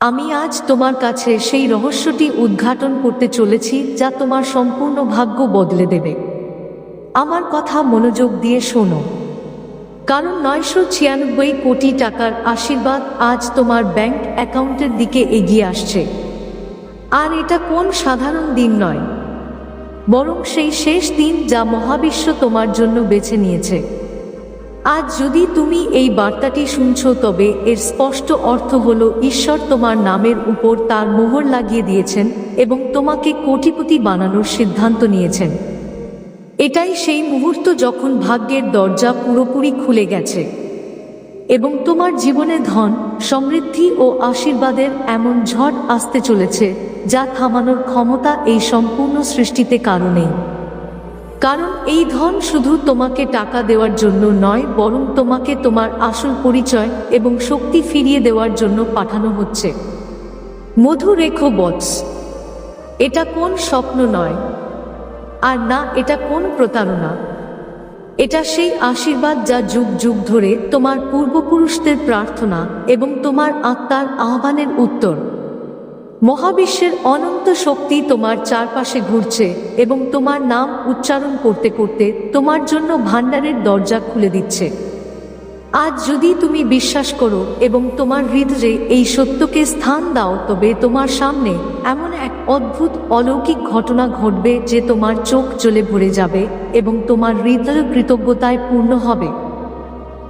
আমি আজ তোমার কাছে সেই রহস্যটি উদ্ঘাটন করতে চলেছি যা তোমার সম্পূর্ণ ভাগ্য বদলে দেবে। আমার কথা মনোযোগ দিয়ে শোনো। কারণ নয়শো ছিয়ানব্বই কোটি টাকার আশীর্বাদ আজ তোমার ব্যাংক অ্যাকাউন্টের দিকে এগিয়ে আসছে। আর এটা কোন সাধারণ দিন নয়। বরং সেই শেষ দিন যা মহাবিশ্ব তোমার জন্য বেছে নিয়েছে। আজ যদি তুমি এই বার্তাটি শুনছ, তবে এর স্পষ্ট অর্থ হল, ঈশ্বর তোমার নামের উপর তার মোহর লাগিয়ে দিয়েছেন এবং তোমাকে কোটিপতি বানানোর সিদ্ধান্ত নিয়েছেন। এটাই সেই মুহূর্ত যখন ভাগ্যের দরজা পুরোপুরি খুলে গেছে এবং তোমার জীবনে ধন, সমৃদ্ধি ও আশীর্বাদের এমন ঝড় আসতে চলেছে, যা থামানোর ক্ষমতা এই সম্পূর্ণ সৃষ্টিতে কারণেই কারণ এই ধন শুধু তোমাকে টাকা দেওয়ার জন্য নয়, বরং তোমাকে তোমার আসল পরিচয় এবং শক্তি ফিরিয়ে দেওয়ার জন্য পাঠানো হচ্ছে। মধু রেখো বটস এটা কোন স্বপ্ন নয়, আর না এটা কোন প্রতারণা। এটা সেই আশীর্বাদ যা যুগ যুগ ধরে তোমার পূর্বপুরুষদের প্রার্থনা এবং তোমার আত্মার আহ্বানের উত্তর। মহাবিশ্বের অনন্ত শক্তি তোমার চারপাশে ঘুরছে এবং তোমার নাম উচ্চারণ করতে করতে তোমার জন্য ভাণ্ডারের দরজা খুলে দিচ্ছে। আজ যদি তুমি বিশ্বাস করো এবং তোমার হৃদয়ে এই সত্যকে স্থান দাও, তবে তোমার সামনে এমন এক অদ্ভুত অলৌকিক ঘটনা ঘটবে যে তোমার চোখ জ্বলে ভরে যাবে এবং তোমার হৃদয় কৃতজ্ঞতায় পূর্ণ হবে।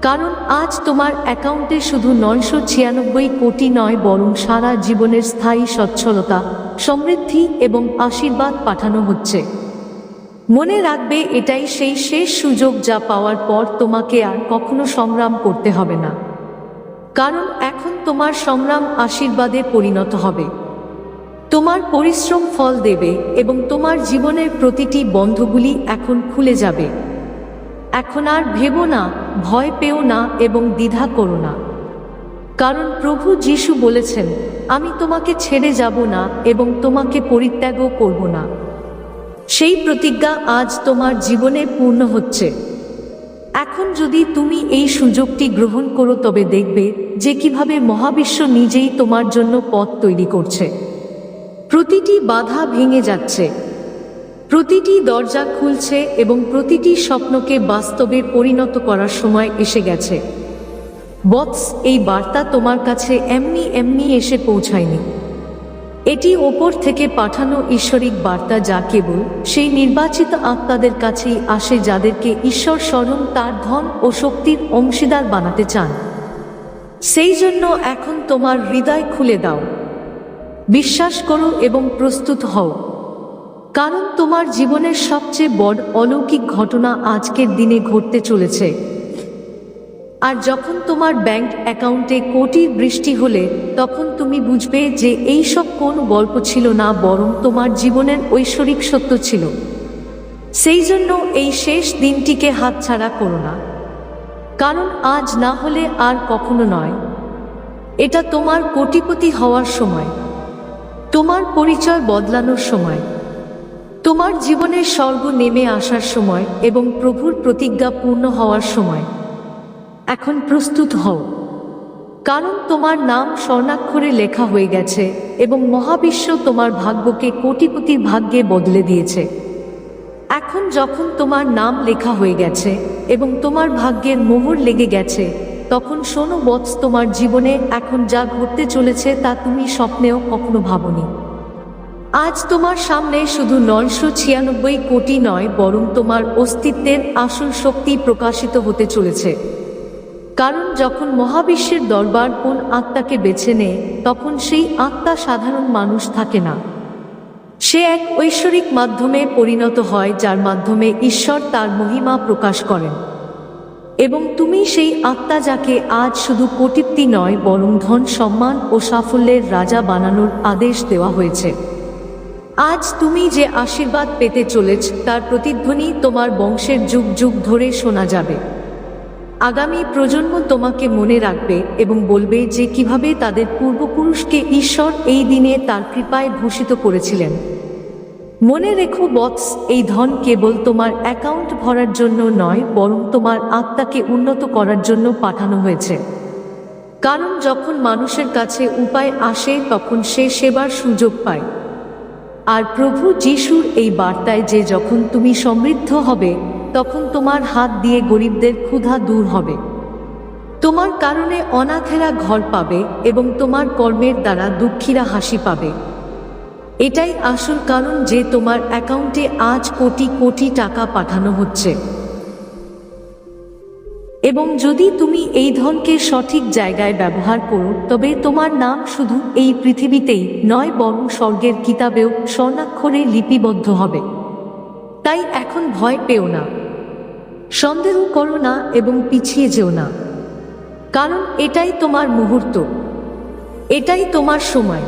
কারণ আজ তোমার অ্যাকাউন্টে শুধু নয়শো ছিয়ানব্বই কোটি নয়, বরং সারা জীবনের স্থায়ী সচ্ছলতা, সমৃদ্ধি এবং আশীর্বাদ পাঠানো হচ্ছে। মনে রাখবে, এটাই সেই শেষ সুযোগ যা পাওয়ার পর তোমাকে আর কখনো সংগ্রাম করতে হবে না। কারণ এখন তোমার সংগ্রাম আশীর্বাদে পরিণত হবে। তোমার পরিশ্রম ফল দেবে এবং তোমার জীবনের প্রতিটি বন্ধগুলি এখন খুলে যাবে। এখন আর ভেবো না, ভয় পেও না এবং দ্বিধা করো না। কারণ প্রভু যিশু বলেছেন, আমি তোমাকে ছেড়ে যাব না এবং তোমাকে পরিত্যাগও করব না। সেই প্রতিজ্ঞা আজ তোমার জীবনে পূর্ণ হচ্ছে। এখন যদি তুমি এই সুযোগটি গ্রহণ করো, তবে দেখবে যে কীভাবে মহাবিশ্ব নিজেই তোমার জন্য পথ তৈরি করছে। প্রতিটি বাধা ভেঙে যাচ্ছে। প্রতিটি দরজা খুলছে এবং প্রতিটি স্বপ্নকে বাস্তবে পরিণত করার সময় এসে গেছে। বক্স, এই বার্তা তোমার কাছে এমনি এমনি এসে পৌঁছায়নি। এটি ওপর থেকে পাঠানো ঈশ্বরিক বার্তা যা কেবল সেই নির্বাচিত আত্মাদের কাছেই আসে যাদেরকে ঈশ্বর স্মরণ, তার ধন ও শক্তির অংশীদার বানাতে চান। সেই জন্য এখন তোমার হৃদয় খুলে দাও। বিশ্বাস করো এবং প্রস্তুত হও। কারণ তোমার জীবনের সবচেয়ে বড় অলৌকিক ঘটনা আজকের দিনে ঘটতে চলেছে। আর যখন তোমার ব্যাংক অ্যাকাউন্টে কোটির বৃষ্টি হলে, তখন তুমি বুঝবে যে এই সব কোনো গল্প ছিল না, বরং তোমার জীবনের ঐশ্বরিক সত্য ছিল। সেই জন্য এই শেষ দিনটিকে হাতছাড়া করো না। কারণ আজ না হলে আর কখনো নয়। এটা তোমার কোটিপতি হওয়ার সময়। তোমার পরিচয় বদলানোর সময়। তোমার জীবনের স্বর্গ নেমে আসার সময় এবং প্রভুর প্রতিজ্ঞা পূর্ণ হওয়ার সময়। এখন প্রস্তুত হও। কারণ তোমার নাম স্বর্ণাক্ষরে লেখা হয়ে গেছে এবং মহাবিশ্ব তোমার ভাগ্যকে কোটি কোটি ভাগ্যে বদলে দিয়েছে। এখন যখন তোমার নাম লেখা হয়ে গেছে এবং তোমার ভাগ্যের মোহর লেগে গেছে, তখন শোনো বৎস তোমার জীবনে এখন যা ঘটতে চলেছে তা তুমি স্বপ্নেও কখনো ভাবনি। আজ তোমার সামনে শুধু নয়শো ছিয়ানব্বই কোটি নয়, বরং তোমার অস্তিত্বের আসল শক্তি প্রকাশিত হতে চলেছে। কারণ যখন মহাবিশ্বের দরবার কোন আত্মাকে বেছে নেয়, তখন সেই আত্মা সাধারণ মানুষ থাকে না। সে এক ঐশ্বরিক মাধ্যমে পরিণত হয়, যার মাধ্যমে ঈশ্বর তার মহিমা প্রকাশ করেন। এবং তুমি সেই আত্মা যাকে আজ শুধু কটিপ্তি নয়, বরং ধন সম্মান ও সাফল্যের রাজা বানানোর আদেশ দেওয়া হয়েছে। আজ তুমি যে আশীর্বাদ পেতে চলেছ, তার প্রতিধ্বনি তোমার বংশের যুগ যুগ ধরে শোনা যাবে। আগামী প্রজন্ম তোমাকে মনে রাখবে এবং বলবে যে কীভাবে তাদের পূর্বপুরুষকে ঈশ্বর এই দিনে তার কৃপায় ভূষিত করেছিলেন। মনে রেখো বক্স এই ধন কেবল তোমার অ্যাকাউন্ট ভরার জন্য নয়, বরং তোমার আত্মাকে উন্নত করার জন্য পাঠানো হয়েছে। কারণ যখন মানুষের কাছে উপায় আসে, তখন সে সেবার সুযোগ পায়। আর প্রভু যিশুর এই বার্তায় যে যখন তুমি সমৃদ্ধ হবে, তখন তোমার হাত দিয়ে গরিবদের ক্ষুধা দূর হবে। তোমার কারণে অনাথেরা ঘর পাবে এবং তোমার কর্মের দ্বারা দুঃখীরা হাসি পাবে। এটাই আসল কারণ যে তোমার অ্যাকাউন্টে আজ কোটি কোটি টাকা পাঠানো হচ্ছে। এবং যদি তুমি এই ধনকে সঠিক জায়গায় ব্যবহার করো, তবে তোমার নাম শুধু এই পৃথিবীতেই নয়, বরং স্বর্গের কিতাবেও স্বর্ণাক্ষরে লিপিবদ্ধ হবে। তাই এখন ভয় পেও না। সন্দেহ করো না এবং পিছিয়ে যেও না। কারণ এটাই তোমার মুহূর্ত। এটাই তোমার সময়।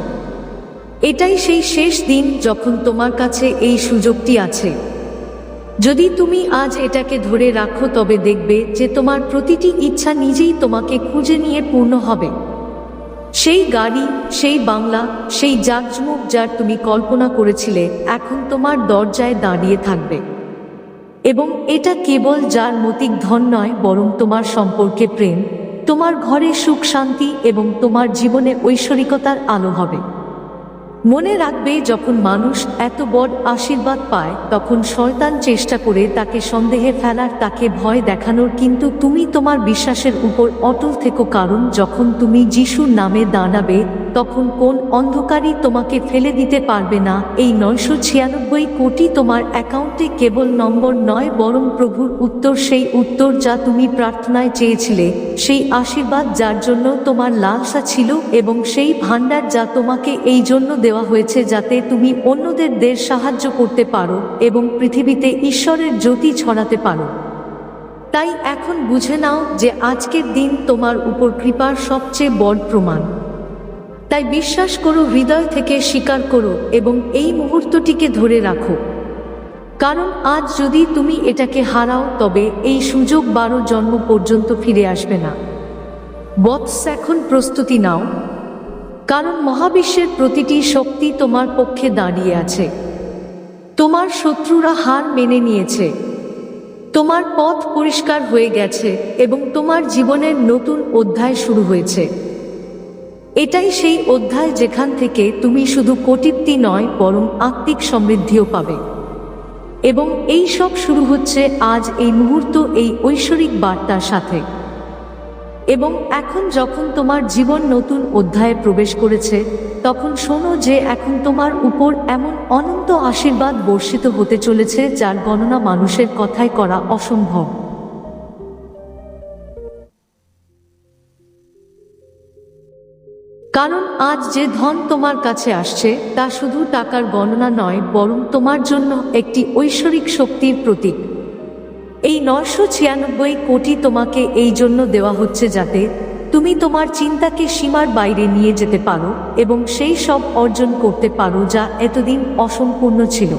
এটাই সেই শেষ দিন যখন তোমার কাছে এই সুযোগটি আছে। যদি তুমি আজ এটাকে ধরে রাখো, তবে দেখবে যে তোমার প্রতিটি ইচ্ছা নিজেই তোমাকে খুঁজে নিয়ে পূর্ণ হবে। সেই গাড়ি, সেই বাংলা, সেই জাকজমুক যার তুমি কল্পনা করেছিলে, এখন তোমার দরজায় দাঁড়িয়ে থাকবে। এবং এটা কেবল যার মতিক ধন নয়, বরং তোমার সম্পর্কে প্রেম, তোমার ঘরে সুখ, শান্তি এবং তোমার জীবনে ঐশ্বরিকতার আলো হবে। মনে রাখবে, যখন মানুষ এত বড় আশীর্বাদ পায়, তখন শয়তান চেষ্টা করে তাকে সন্দেহে ফেলার, তাকে ভয় দেখানোর, কিন্তু তুমি তোমার বিশ্বাসের উপর অটল থেকো, কারণ যখন তুমি যিশুর নামে দাঁড়াবে, তখন কোন অন্ধকারই তোমাকে ফেলে দিতে পারবে না। এই নয়শো ছিয়ানব্বই কোটি তোমার অ্যাকাউন্টে কেবল নম্বর নয়, বরং প্রভুর উত্তর, সেই উত্তর যা তুমি প্রার্থনায় চেয়েছিলে, সেই আশীর্বাদ যার জন্য তোমার লালসা ছিল, এবং সেই ভাণ্ডার যা তোমাকে এই জন্য দেওয়া হয়েছে যাতে তুমি অন্যদের দের সাহায্য করতে পারো এবং পৃথিবীতে ঈশ্বরের জ্যোতি ছড়াতে পারো। তাই এখন বুঝে নাও যে আজকের দিন তোমার উপর কৃপার সবচেয়ে বড় প্রমাণ। তাই বিশ্বাস করো, হৃদয় থেকে স্বীকার করো এবং এই মুহূর্তটিকে ধরে রাখো। কারণ আজ যদি তুমি এটাকে হারাও, তবে এই সুযোগ বারো জন্ম পর্যন্ত ফিরে আসবে না। বৎস এখন প্রস্তুতি নাও। কারণ মহাবিশ্বের প্রতিটি শক্তি তোমার পক্ষে দাঁড়িয়ে আছে। তোমার শত্রুরা হার মেনে নিয়েছে। তোমার পথ পরিষ্কার হয়ে গেছে এবং তোমার জীবনের নতুন অধ্যায় শুরু হয়েছে। এটাই সেই অধ্যায় যেখান থেকে তুমি শুধু কটিপ্তি নয়, বরং আত্মিক সমৃদ্ধিও পাবে। এবং এই সব শুরু হচ্ছে আজ এই মুহূর্ত, এই ঐশ্বরিক বার্তার সাথে। এবং এখন যখন তোমার জীবন নতুন অধ্যায়ে প্রবেশ করেছে, তখন শোনো যে এখন তোমার উপর এমন অনন্ত আশীর্বাদ বর্ষিত হতে চলেছে যার গণনা মানুষের কথায় করা অসম্ভব। কারণ আজ যে ধন তোমার কাছে আসছে, তা শুধু টাকার গণনা নয়, বরং তোমার জন্য একটি ঐশ্বরিক শক্তির প্রতীক। এই নয়শো ছিয়ানব্বই কোটি তোমাকে এই জন্য দেওয়া হচ্ছে যাতে তুমি তোমার চিন্তাকে সীমার বাইরে নিয়ে যেতে পারো এবং সেই সব অর্জন করতে পারো যা এতদিন অসম্পূর্ণ ছিল।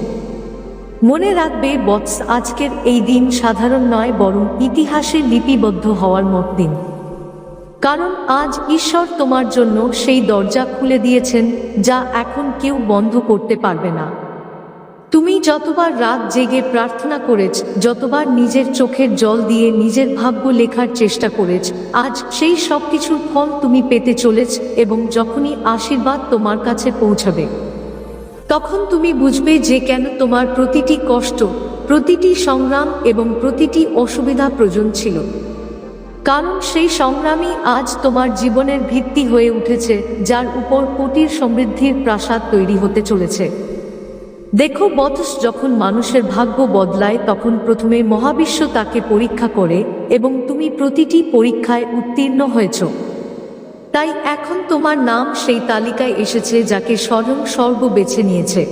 মনে রাখবে বৎস আজকের এই দিন সাধারণ নয়, বরং ইতিহাসে লিপিবদ্ধ হওয়ার মত দিন। কারণ আজ ঈশ্বর তোমার জন্য সেই দরজা খুলে দিয়েছেন, যা এখন কেউ বন্ধ করতে পারবে না। তুমি যতবার রাত জেগে প্রার্থনা করেছ, যতবার নিজের চোখের জল দিয়ে নিজের ভাগ্য লেখার চেষ্টা করেছ, আজ সেই সব কিছুর ফল তুমি পেতে চলেছ এবং যখনই আশীর্বাদ তোমার কাছে পৌঁছাবে, তখন তুমি বুঝবে যে কেন তোমার প্রতিটি কষ্ট, প্রতিটি সংগ্রাম এবং প্রতিটি অসুবিধা প্রয়োজন ছিল। কারণ সেই সংগ্রামই আজ তোমার জীবনের ভিত্তি হয়ে উঠেছে, যার উপর কোটির সমৃদ্ধির প্রাসাদ তৈরি হতে চলেছে। দেখো বতস যখন মানুষের ভাগ্য বদলায়, তখন প্রথমে মহাবিশ্ব তাকে পরীক্ষা করে এবং তুমি প্রতিটি পরীক্ষায় উত্তীর্ণ হয়েছ। তাই এখন তোমার নাম সেই তালিকায় এসেছে যাকে স্মরণ স্বর্গ বেছে নিয়েছে।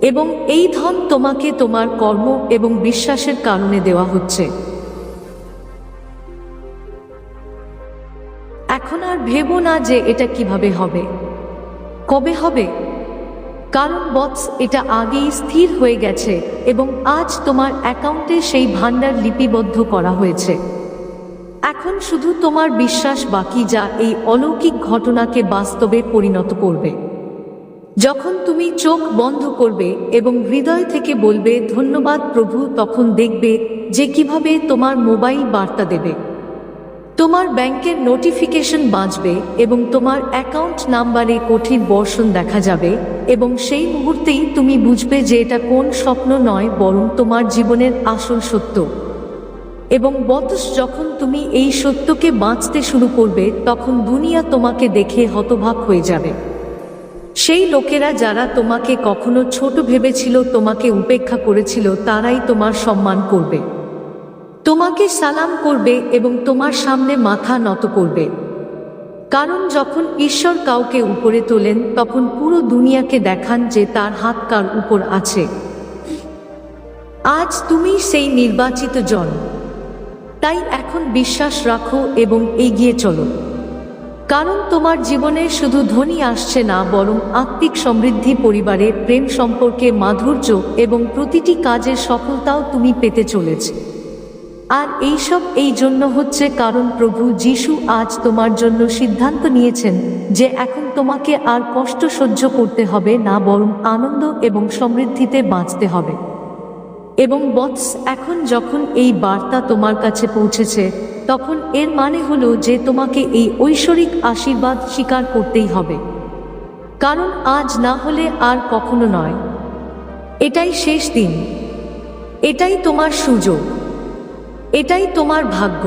এবং এই ধন তোমাকে তোমার কর্ম এবং বিশ্বাসের কারণে দেওয়া হচ্ছে। এখন আর ভেবো না যে এটা কীভাবে হবে। কবে হবে? কারণ বৎস এটা আগেই স্থির হয়ে গেছে এবং আজ তোমার অ্যাকাউন্টে সেই ভাণ্ডার লিপিবদ্ধ করা হয়েছে। এখন শুধু তোমার বিশ্বাস বাকি যা এই অলৌকিক ঘটনাকে বাস্তবে পরিণত করবে। যখন তুমি চোখ বন্ধ করবে এবং হৃদয় থেকে বলবে, ধন্যবাদ প্রভু, তখন দেখবে যে কীভাবে তোমার মোবাইল বার্তা দেবে। তোমার ব্যাংকের নোটিফিকেশন বাঁচবে এবং তোমার অ্যাকাউন্ট নাম্বারে কঠিন বর্ষণ দেখা যাবে এবং সেই মুহূর্তেই তুমি বুঝবে যে এটা কোন স্বপ্ন নয়, বরং তোমার জীবনের আসল সত্য। এবং বতস যখন তুমি এই সত্যকে বাঁচতে শুরু করবে, তখন দুনিয়া তোমাকে দেখে হতভাগ হয়ে যাবে। সেই লোকেরা যারা তোমাকে কখনো ছোট ভেবেছিল, তোমাকে উপেক্ষা করেছিল, তারাই তোমার সম্মান করবে। তোমাকে সালাম করবে এবং তোমার সামনে মাথা নত করবে। কারণ যখন ঈশ্বর কাউকে উপরে তোলেন, তখন পুরো দুনিয়াকে দেখান যে তার হাত কার উপর আছে। আজ তুমি সেই নির্বাচিত জন। তাই এখন বিশ্বাস রাখো এবং এগিয়ে চলো। কারণ তোমার জীবনে শুধু ধনী আসছে না, বরং আত্মিক সমৃদ্ধি পরিবারে, প্রেম সম্পর্কে মাধুর্য এবং প্রতিটি কাজের সফলতাও তুমি পেতে চলেছ। আর এইসব এই জন্য হচ্ছে কারণ প্রভু যিশু আজ তোমার জন্য সিদ্ধান্ত নিয়েছেন যে এখন তোমাকে আর কষ্ট সহ্য করতে হবে না, বরং আনন্দ এবং সমৃদ্ধিতে বাঁচতে হবে। এবং বৎস এখন যখন এই বার্তা তোমার কাছে পৌঁছেছে, তখন এর মানে হলো যে তোমাকে এই ঐশ্বরিক আশীর্বাদ স্বীকার করতেই হবে। কারণ আজ না হলে আর কখনো নয়। এটাই শেষ দিন। এটাই তোমার সুযোগ। এটাই তোমার ভাগ্য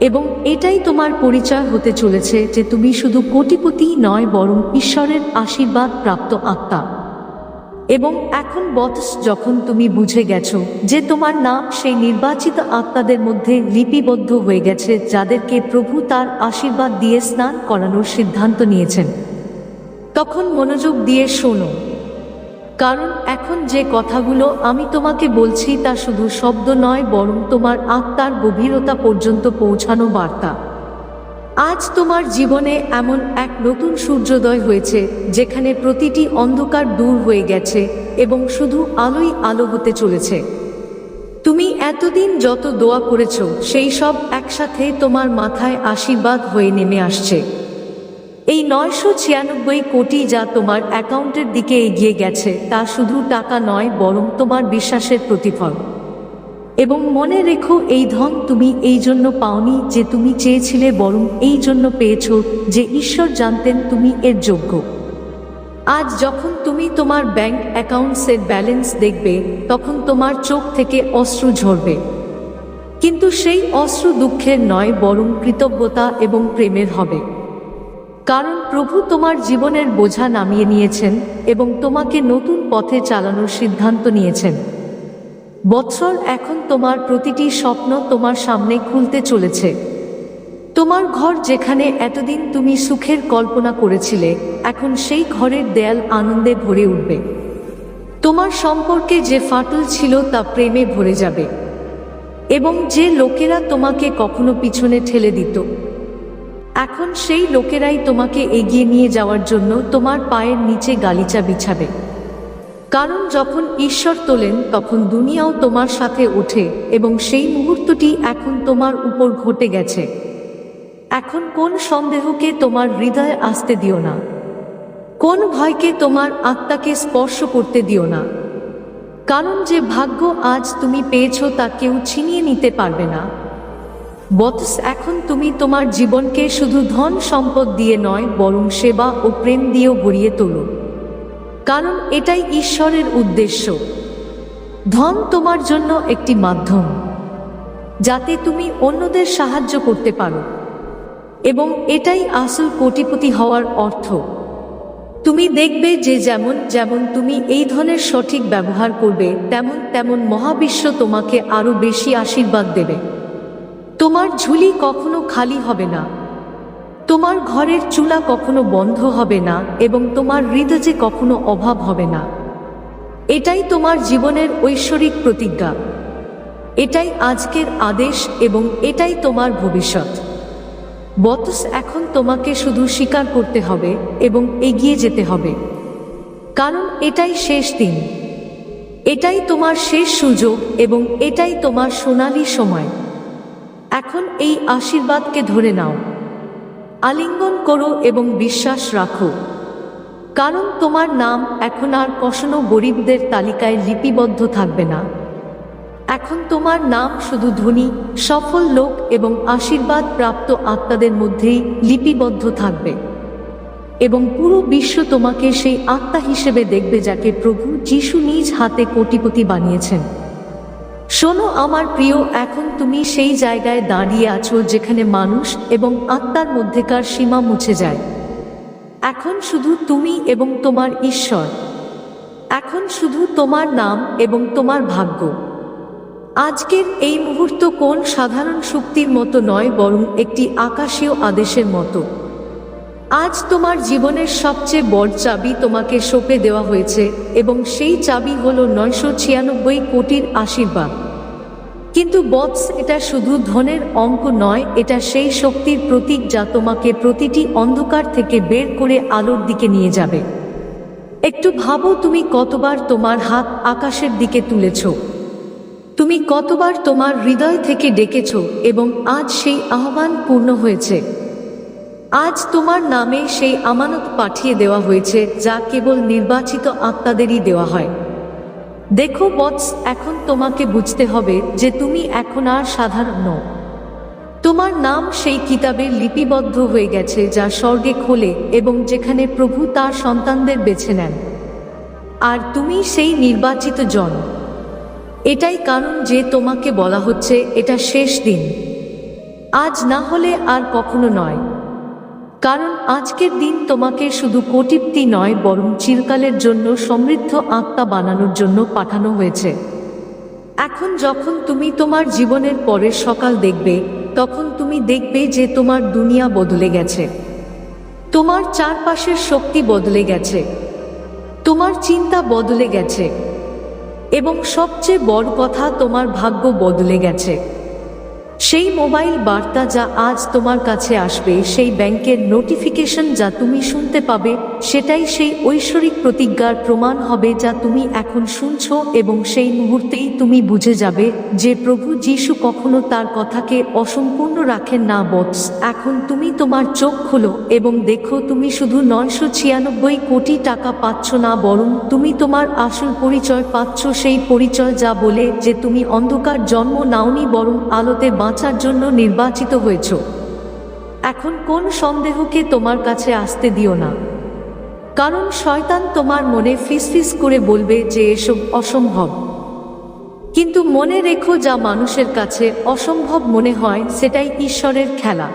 এবং এটাই তোমার পরিচয় হতে চলেছে যে তুমি শুধু কোটিপতি নয়, বরং ঈশ্বরের আশীর্বাদ প্রাপ্ত আত্মা। এবং এখন বৎস যখন তুমি বুঝে গেছো যে তোমার নাম সেই নির্বাচিত আত্মাদের মধ্যে লিপিবদ্ধ হয়ে গেছে, যাদেরকে প্রভু তার আশীর্বাদ দিয়ে স্নান করানোর সিদ্ধান্ত নিয়েছেন, তখন মনোযোগ দিয়ে শোনো। কারণ এখন যে কথাগুলো আমি তোমাকে বলছি তা শুধু শব্দ নয়, বরং তোমার আত্মার গভীরতা পর্যন্ত পৌঁছানো বার্তা। আজ তোমার জীবনে এমন এক নতুন সূর্যোদয় হয়েছে, যেখানে প্রতিটি অন্ধকার দূর হয়ে গেছে এবং শুধু আলোই আলো হতে চলেছে। তুমি এতদিন যত দোয়া করেছ, সেই সব একসাথে তোমার মাথায় আশীর্বাদ হয়ে নেমে আসছে। এই নয়শো ছিয়ানব্বই কোটি যা তোমার অ্যাকাউন্টের দিকে এগিয়ে গেছে, তা শুধু টাকা নয়, বরং তোমার বিশ্বাসের প্রতিফল। এবং মনে রেখো, এই ধন তুমি এই জন্য পাওনি যে তুমি চেয়েছিলে, বরং এই জন্য পেয়েছ যে ঈশ্বর জানতেন তুমি এর যোগ্য। আজ যখন তুমি তোমার ব্যাংক অ্যাকাউন্টসের ব্যালেন্স দেখবে, তখন তোমার চোখ থেকে অশ্রু ঝরবে। কিন্তু সেই অশ্রু দুঃখের নয়, বরং কৃতজ্ঞতা এবং প্রেমের হবে। কারণ প্রভু তোমার জীবনের বোঝা নামিয়ে নিয়েছেন এবং তোমাকে নতুন পথে চালানোর সিদ্ধান্ত নিয়েছেন। বৎসর এখন তোমার প্রতিটি স্বপ্ন তোমার সামনে খুলতে চলেছে। তোমার ঘর যেখানে এতদিন তুমি সুখের কল্পনা করেছিলে, এখন সেই ঘরের দেয়াল আনন্দে ভরে উঠবে। তোমার সম্পর্কে যে ফাটল ছিল তা প্রেমে ভরে যাবে। এবং যে লোকেরা তোমাকে কখনো পিছনে ঠেলে দিত এখন সেই লোকেরাই তোমাকে এগিয়ে নিয়ে যাওয়ার জন্য তোমার পায়ের নিচে গালিচা বিছাবে। কারণ যখন ঈশ্বর তোলেন, তখন দুনিয়াও তোমার সাথে ওঠে এবং সেই মুহূর্তটি এখন তোমার উপর ঘটে গেছে। এখন কোন সন্দেহকে তোমার হৃদয়ে আসতে দিও না। কোন ভয়কে তোমার আত্মাকে স্পর্শ করতে দিও না। কারণ যে ভাগ্য আজ তুমি পেয়েছ তা কেউ ছিনিয়ে নিতে পারবে না। বৎস, এখন তুমি তোমার জীবনকে শুধু ধন সম্পদ দিয়ে নয়, বরং সেবা ও প্রেম দিয়েও ভরিয়ে তোলো। কারণ এটাই ঈশ্বরের উদ্দেশ্য। ধন তোমার জন্য একটি মাধ্যম, যাতে তুমি অন্যদের সাহায্য করতে পারো। এবং এটাই আসল কোটিপতি হওয়ার অর্থ। তুমি দেখবে যে যেমন যেমন তুমি এই ধনের সঠিক ব্যবহার করবে, তেমন তেমন মহাবিশ্ব তোমাকে আরও বেশি আশীর্বাদ দেবে। তোমার ঝুলি কখনো খালি হবে না। তোমার ঘরের চুলা কখনো বন্ধ হবে না এবং তোমার হৃদয়ে কখনো অভাব হবে না। এটাই তোমার জীবনের ঐশ্বরিক প্রতিজ্ঞা। এটাই আজকের আদেশ এবং এটাই তোমার ভবিষ্যৎ। বতস এখন তোমাকে শুধু স্বীকার করতে হবে এবং এগিয়ে যেতে হবে। কারণ এটাই শেষ দিন। এটাই তোমার শেষ সুযোগ এবং এটাই তোমার সোনালি সময়। এখন এই আশীর্বাদকে ধরে নাও। আলিঙ্গন করো এবং বিশ্বাস রাখো। কারণ তোমার নাম এখন আর কখনো গরিবদের তালিকায় লিপিবদ্ধ থাকবে না। এখন তোমার নাম শুধু ধনী, সফল লোক এবং আশীর্বাদ প্রাপ্ত আত্মাদের মধ্যেই লিপিবদ্ধ থাকবে। এবং পুরো বিশ্ব তোমাকে সেই আত্মা হিসেবে দেখবে যাকে প্রভু যিশু নিজ হাতে কোটিপতি বানিয়েছেন। শোনো আমার প্রিয়, এখন তুমি সেই জায়গায় দাঁড়িয়ে আছো যেখানে মানুষ এবং আত্মার মধ্যেকার সীমা মুছে যায়। এখন শুধু তুমি এবং তোমার ঈশ্বর। এখন শুধু তোমার নাম এবং তোমার ভাগ্য। আজকের এই মুহূর্ত কোন সাধারণ শক্তির মতো নয়, বরং একটি আকাশীয় আদেশের মতো। আজ তোমার জীবনের সবচেয়ে বড় চাবি তোমাকে সঁপে দেওয়া হয়েছে এবং সেই চাবি হল নয়শো ছিয়ানব্বই কোটির আশীর্বাদ। কিন্তু বৎস এটা শুধু ধনের অঙ্ক নয়, এটা সেই শক্তির প্রতীক যা তোমাকে প্রতিটি অন্ধকার থেকে বের করে আলোর দিকে নিয়ে যাবে। একটু ভাবো তুমি কতবার তোমার হাত আকাশের দিকে তুলেছ। তুমি কতবার তোমার হৃদয় থেকে ডেকেছ এবং আজ সেই আহ্বান পূর্ণ হয়েছে। আজ তোমার নামে সেই আমানত পাঠিয়ে দেওয়া হয়েছে, যা কেবল নির্বাচিত আত্মাদেরই দেওয়া হয়। দেখো, বৎস, এখন তোমাকে বুঝতে হবে যে তুমি এখন আর সাধারণ নও। তোমার নাম সেই কিতাবের লিপিবদ্ধ হয়ে গেছে, যা স্বর্গে খোলে এবং যেখানে প্রভু তার সন্তানদের বেছে নেন। আর তুমি সেই নির্বাচিত জন। এটাই কারণ যে তোমাকে বলা হচ্ছে, এটা শেষ দিন। আজ না হলে আর কখনো নয়। কারণ আজকের দিন তোমাকে শুধু কোটিপ্তি নয়, বরং চিরকালের জন্য সমৃদ্ধ আত্মা বানানোর জন্য পাঠানো হয়েছে। এখন যখন তুমি তোমার জীবনের পরের সকাল দেখবে, তখন তুমি দেখবে যে তোমার দুনিয়া বদলে গেছে। তোমার চারপাশের শক্তি বদলে গেছে। তোমার চিন্তা বদলে গেছে। এবং সবচেয়ে বড় কথা, তোমার ভাগ্য বদলে গেছে। সেই মোবাইল বার্তা যা আজ তোমার কাছে আসবে, সেই ব্যাংকের নোটিফিকেশন যা তুমি শুনতে পাবে, সেটাই সেই ঐশ্বরিক প্রতিজ্ঞার প্রমাণ হবে যা তুমি এখন শুনছ এবং সেই মুহূর্তেই তুমি বুঝে যাবে যে প্রভু যিশু কখনো তার কথাকে অসম্পূর্ণ রাখেন না বৎস এখন তুমি তোমার চোখ খোলো এবং দেখো তুমি শুধু নয়শো ছিয়ানব্বই কোটি টাকা পাচ্ছ না, বরং তুমি তোমার আসল পরিচয় পাচ্ছ, সেই পরিচয় যা বলে যে তুমি অন্ধকার জন্ম নাওনি, বরং আলোতে বাঁচার জন্য নির্বাচিত হয়েছ। এখন কোন সন্দেহকে তোমার কাছে আসতে দিও না। কারণ শয়তান তোমার মনে ফিসফিস করে বলবে যে এসব অসম্ভব। কিন্তু মনে রেখো যা মানুষের কাছে অসম্ভব মনে হয়, সেটাই ঈশ্বরের খেলা।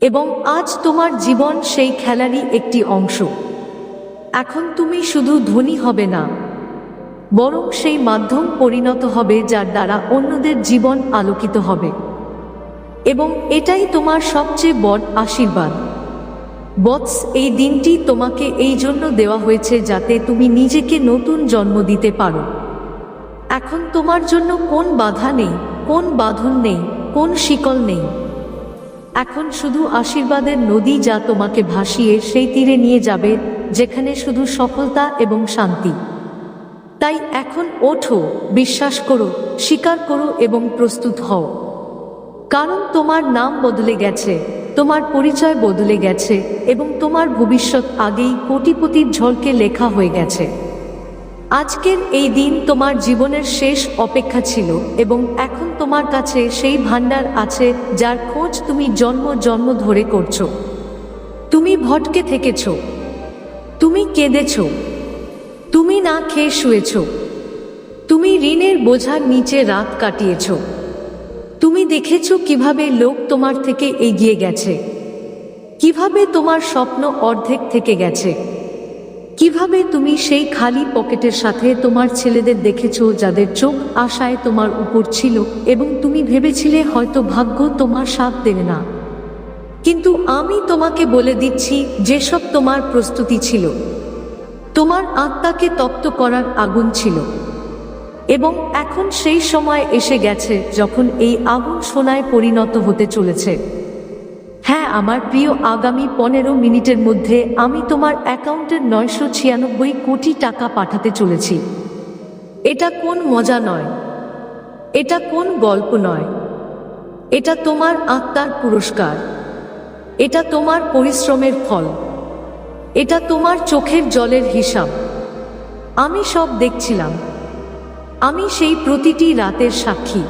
এবং আজ তোমার জীবন সেই খেলারই একটি অংশ। এখন তুমি শুধু ধনী হবে না। বরং সেই মাধ্যম পরিণত হবে যার দ্বারা অন্যদের জীবন আলোকিত হবে। এবং এটাই তোমার সবচেয়ে বড় আশীর্বাদ। বৎস, এই দিনটি তোমাকে এই জন্য দেওয়া হয়েছে যাতে তুমি নিজেকে নতুন জন্ম দিতে পারো। এখন তোমার জন্য কোন বাধা নেই, কোন বাঁধন নেই, কোন শিকল নেই। এখন শুধু আশীর্বাদের নদী যা তোমাকে ভাসিয়ে সেই তীরে নিয়ে যাবে, যেখানে শুধু সফলতা এবং শান্তি। তাই এখন ওঠো, বিশ্বাস করো, স্বীকার করো এবং প্রস্তুত হও। কারণ তোমার নাম বদলে গেছে, তোমার পরিচয় বদলে গেছে এবং তোমার ভবিষ্যৎ আগেই কোটিপতির ঝড়কে লেখা হয়ে গেছে। আজকের এই দিন তোমার জীবনের শেষ অপেক্ষা ছিল এবং এখন তোমার কাছে সেই ভাণ্ডার আছে যার খোঁজ তুমি জন্ম জন্ম ধরে করছ। তুমি ভটকে থেকেছ। তুমি কেঁদেছো। তুমি না খেয়ে শুয়েছ। তুমি ঋণের বোঝার নিচে রাত কাটিয়েছ। তুমি দেখেছ কীভাবে লোক তোমার থেকে এগিয়ে গেছে। কীভাবে তোমার স্বপ্ন অর্ধেক থেকে গেছে। কীভাবে তুমি সেই খালি পকেটের সাথে তোমার ছেলেদের দেখেছ যাদের চোখ আশায় তোমার উপর ছিল এবং তুমি ভেবেছিলে হয়তো ভাগ্য তোমার সাথ দেবে না। কিন্তু আমি তোমাকে বলে দিচ্ছি, যেসব তোমার প্রস্তুতি ছিল তোমার আত্মাকে তপ্ত করার আগুন ছিল। এবং এখন সেই সময় এসে গেছে যখন এই আগুন সোনায় পরিণত হতে চলেছে। হ্যাঁ আমার প্রিয়, আগামী পনেরো মিনিটের মধ্যে আমি তোমার অ্যাকাউন্টের নয়শো ছিয়ানব্বই কোটি টাকা পাঠাতে চলেছি। এটা কোন মজা নয়। এটা কোন গল্প নয়। এটা তোমার আত্মার পুরস্কার। এটা তোমার পরিশ্রমের ফল। এটা তোমার চোখের জলের হিসাব। আমি সব দেখছিলাম। আমি সেই প্রতিটি রাতের সাক্ষী।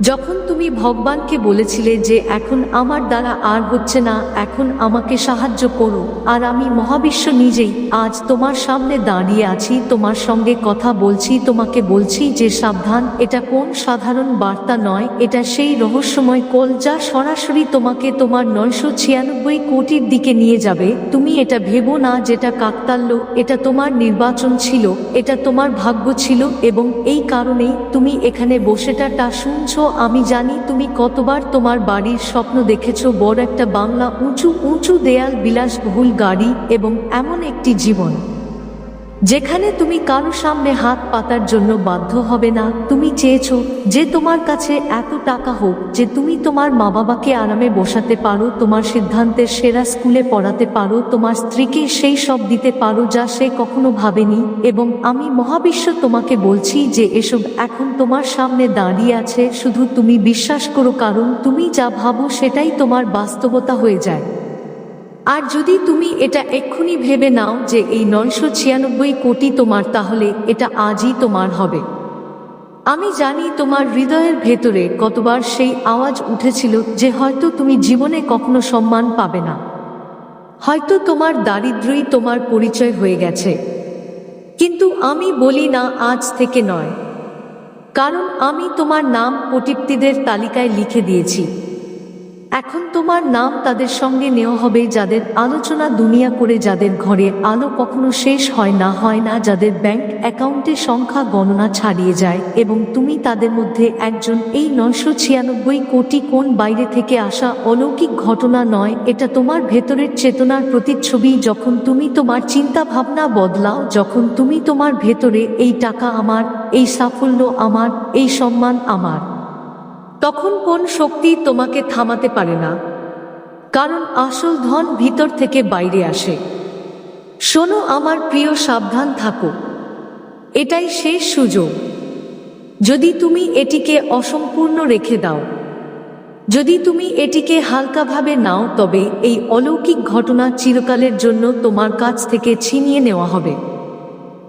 যখন তুমি ভগবানকে বলেছিলে যে এখন আমার দ্বারা আর হচ্ছে না, এখন আমাকে সাহায্য করো, আর আমি মহাবিশ্ব নিজেই, আজ তোমার সামনে দাঁড়িয়ে আছি, তোমার সঙ্গে কথা বলছি, তোমাকে বলছি যে সাবধান, এটা কোন সাধারণ বার্তা নয়, এটা সেই রহস্যময় কল যা সরাসরি তোমাকে তোমার নয়শো ছিয়ানব্বই কোটির দিকে নিয়ে যাবে। তুমি এটা ভেবো না যেটা কাকতাল্য, এটা তোমার নির্বাচন ছিল, এটা তোমার ভাগ্য ছিল, এবং এই কারণেই তুমি এখানে বসেটাটা শুনছো আমি জানি তুমি কতবার তোমার বাড়ির স্বপ্ন দেখেছ, বড় একটা বাংলা, উঁচু উঁচু দেয়াল, বিলাসবহুল গাড়ি এবং এমন একটি জীবন। যেখানে তুমি কারও সামনে হাত পাতার জন্য বাধ্য হবে না, তুমি চেয়েছ যে তোমার কাছে এত টাকা হোক, যে তুমি তোমার মা বাবাকে আরামে বসাতে পারো, তোমার সিদ্ধান্তের সেরা স্কুলে পড়াতে পারো, তোমার স্ত্রীকে সেই সব দিতে পারো যা সে কখনো ভাবেনি এবং আমি মহাবিশ্ব তোমাকে বলছি যে এসব এখন তোমার সামনে দাঁড়িয়ে আছে, শুধু তুমি বিশ্বাস করো কারণ তুমি যা ভাবো সেটাই তোমার বাস্তবতা হয়ে যায়। আর যদি তুমি এটা এক্ষুনি ভেবে নাও যে এই নয়শো ছিয়ানব্বই কোটি তোমার, তাহলে এটা আজই তোমার হবে। আমি জানি তোমার হৃদয়ের ভেতরে কতবার সেই আওয়াজ উঠেছিল যে হয়তো তুমি জীবনে কখনো সম্মান পাবে না। হয়তো তোমার দারিদ্র্যই তোমার পরিচয় হয়ে গেছে। কিন্তু আমি বলি না আজ থেকে নয়। কারণ আমি তোমার নাম পটিপ্তিদের তালিকায় লিখে দিয়েছি। এখন তোমার নাম তাদের সঙ্গে নেওয়া হবে যাদের আলোচনা দুনিয়া করে যাদের ঘরে আলো কখনো শেষ হয় না হয় না, যাদের ব্যাংক অ্যাকাউন্টের সংখ্যা গণনা ছাড়িয়ে যায় এবং তুমি তাদের মধ্যে একজন। এই নয়শো ছিয়ানব্বই কোটি কোন বাইরে থেকে আসা অলৌকিক ঘটনা নয়, এটা তোমার ভেতরের চেতনার প্রতিচ্ছবি। যখন তুমি তোমার চিন্তা ভাবনা বদলাও, যখন তুমি তোমার ভেতরে, এই টাকা আমার, এই সাফল্য আমার, এই সম্মান আমার। তখন কোন শক্তি তোমাকে থামাতে পারে না, কারণ আসল ধন ভিতর থেকে বাইরে আসে। শোনো আমার প্রিয়, সাবধান থাকো। এটাই শেষ সুযোগ। যদি তুমি এটিকে অসম্পূর্ণ রেখে দাও, যদি তুমি এটিকে হালকাভাবে নাও, তবে এই অলৌকিক ঘটনা চিরকালের জন্য তোমার কাছ থেকে ছিনিয়ে নেওয়া হবে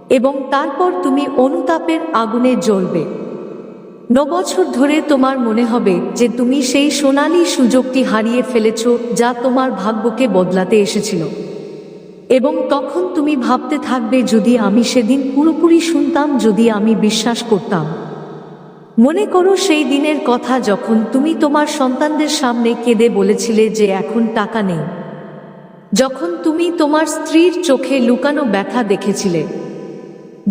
এবং তারপর তুমি অনুতাপের আগুনে জ্বলবে। ন বছর ধরে তোমার মনে হবে যে তুমি সেই সোনালী সুযোগটি হারিয়ে ফেলেছ যা তোমার ভাগ্যকে বদলাতে এসেছিল। এবং তখন তুমি ভাবতে থাকবে যদি আমি সেদিন পুরোপুরি শুনতাম, যদি আমি বিশ্বাস করতাম। মনে করো সেই দিনের কথা যখন তুমি তোমার সন্তানদের সামনে কেঁদে বলেছিলে যে এখন টাকা নেই। যখন তুমি তোমার স্ত্রীর চোখে লুকানো ব্যথা দেখেছিলে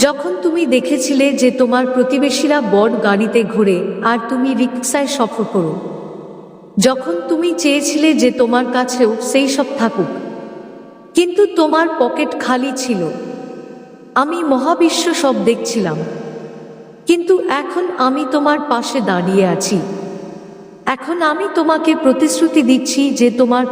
যখন তুমি দেখেছিলে যে তোমার প্রতিবেশীরা বড় গাড়িতে ঘুরে আর তুমি রিক্সায় সফর করো, যখন তুমি চেয়েছিলে যে তোমার কাছেও সেই সব থাকুক, কিন্তু তোমার পকেট খালি ছিল। আমি মহাবিশ্ব সব দেখছিলাম, কিন্তু এখন আমি তোমার পাশে দাঁড়িয়ে আছি। এখন আমি তোমাকে প্রতিশ্রুতি দিচ্ছি যে তোমার